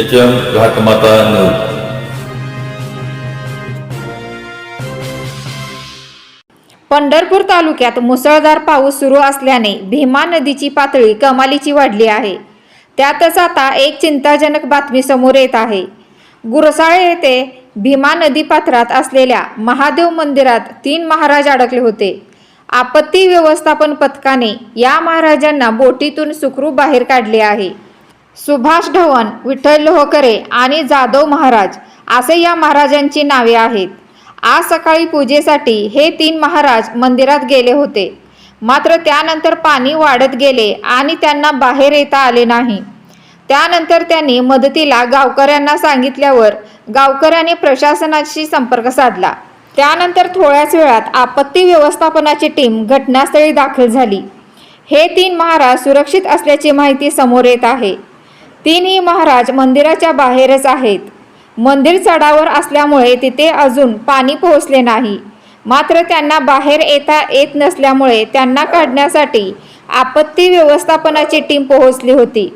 H M Ghatmata news Pandharpur तालुक्यात मुसळधार पाऊस सुरू असल्याने भीमा नदीची पातळी कमालीची वाढली आहे. त्यातच आता एक चिंताजनक बातमी समोर येत आहे. गुरसाळे येथे भीमा नदी पात्रात असलेल्या महादेव मंदिरात तीन महाराज अडकले होते. आपत्ती व्यवस्थापन पथकाने या महाराजांना बोटीतून सुखरूप बाहेर काढले आहे. सुभाष ढवण विठ्ठल लोहकरे आणि जाधव महाराज असे या महाराजांची नावे आहेत. आज सकाळी पूजेसाठी हे तीन महाराज मंदिरात गेले होते. मात्र त्यानंतर पाणी वाढत गेले आणि त्यांना बाहेर येता आले नाही. त्यानंतर त्यांनी मदतीला गावकऱ्यांना सांगितल्यावर गावकऱ्यांनी प्रशासनाशी संपर्क साधला. त्यानंतर थोड्याच वेळात आपत्ती व्यवस्थापनाची टीम घटनास्थळी दाखल झाली. हे तीन महाराज सुरक्षित असल्याची माहिती समोर येत आहे. तीनही महाराज मंदिराच्या बाहेरच आहेत. मंदिर चढावर असल्यामुळे तिथे अजून पाणी पोहोचले नाही. मात्र त्यांना बाहेर येता येत नसल्यामुळे त्यांना काढण्यासाठी आपत्ती व्यवस्थापनाची टीम पोहोचली होती.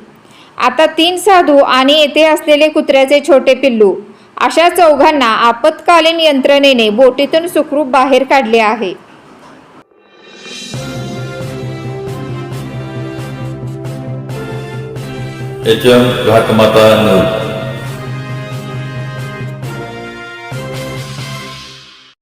आता तीन साधू आणि येथे असलेले कुत्र्याचे छोटे पिल्लू अशा चौघांना आपत्कालीन यंत्रणेने बोटीतून सुखरूप बाहेर काढले आहे. H M Ghatmata news